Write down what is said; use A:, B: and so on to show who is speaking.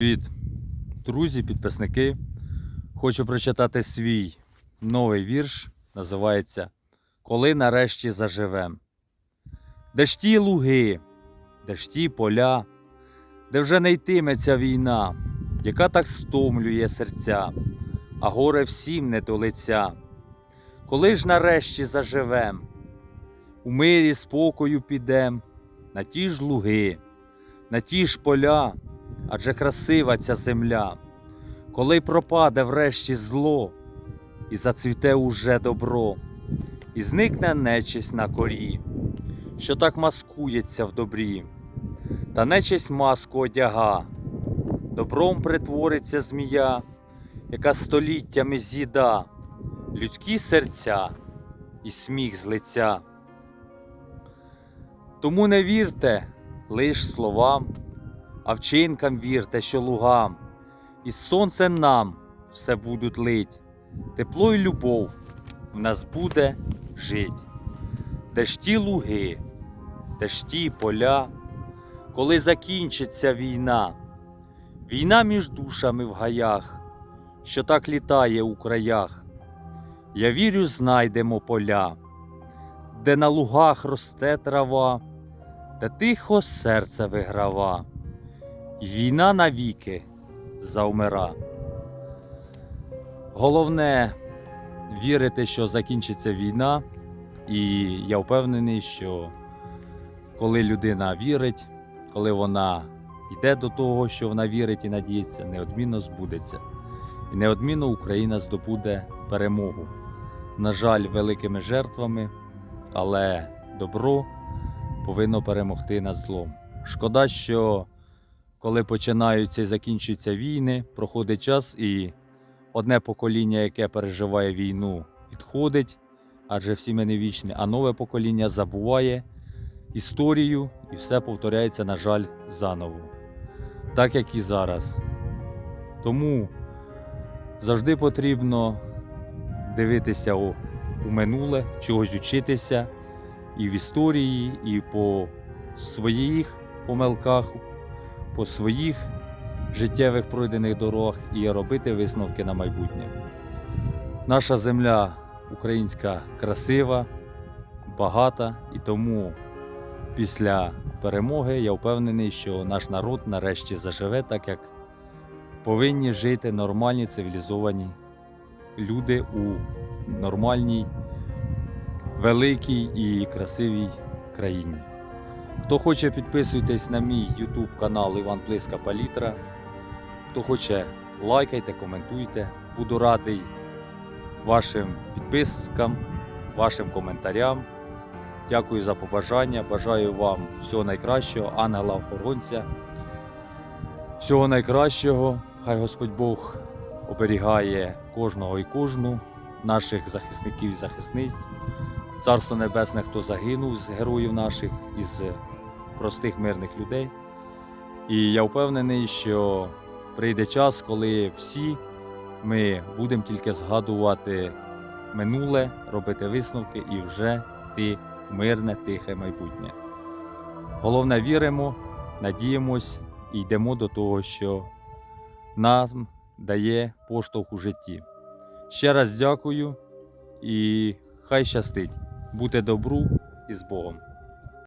A: Привіт, друзі, підписники. Хочу прочитати свій новий вірш. Називається Коли нарешті заживем. Де ж ті луги, де ж ті поля, де вже не йтиметься війна, яка так стомлює серця, а горе всім не до лиця. Коли ж нарешті заживем, у мирі спокою підем на ті ж луги, на ті ж поля адже красива ця земля, коли пропаде врешті зло, і зацвіте уже добро, і зникне нечисть на корі, що так маскується в добрі, та нечисть маску одяга, добром притвориться змія, яка століттями з'їда людські серця і сміх з лиця. Тому не вірте лиш словам а вчинкам вірте, що лугам, і сонце нам все будуть лить, тепло й любов в нас буде жить. Де ж ті луги, де ж ті поля, коли закінчиться війна, війна між душами в гаях, що так літає у краях. Я вірю, знайдемо поля, де на лугах росте трава, де тихо серце виграва. Війна навіки завмира. Головне вірити, що закінчиться війна, і я впевнений, що коли людина вірить, коли вона йде до того, що вона вірить і надіється, неодмінно збудеться. І неодмінно Україна здобуде перемогу. На жаль, великими жертвами, але добро повинно перемогти над злом. Шкода, що коли починаються і закінчуються війни, проходить час, і одне покоління, яке переживає війну, відходить, адже всі ми не вічні, а нове покоління забуває історію і все повторяється, на жаль, заново. Так як і зараз. Тому завжди потрібно дивитися у, минуле, чогось учитися і в історії, і по своїх помилках по своїх життєвих пройдених дорогах і робити висновки на майбутнє. Наша земля українська красива, багата, і тому після перемоги я впевнений, що наш народ нарешті заживе так, як повинні жити нормальні цивілізовані люди у нормальній, великій і красивій країні. Хто хоче, підписуйтесь на мій YouTube канал Іван Плиска Палітра. Хто хоче, лайкайте, коментуйте. Буду радий вашим підпискам, вашим коментарям. Дякую за побажання. Бажаю вам всього найкращого, ангела охоронця. Всього найкращого. Хай Господь Бог оберігає кожного і кожну, наших захисників і захисниць. Царство Небесне, хто загинув з героїв наших із простих мирних людей. І я впевнений, що прийде час, коли всі ми будемо тільки згадувати минуле, робити висновки і вже йти в мирне, тихе майбутнє. Головне, віримо, надіємось і йдемо до того, що нам дає поштовх у житті. Ще раз дякую і хай щастить. Бути добру і з Богом.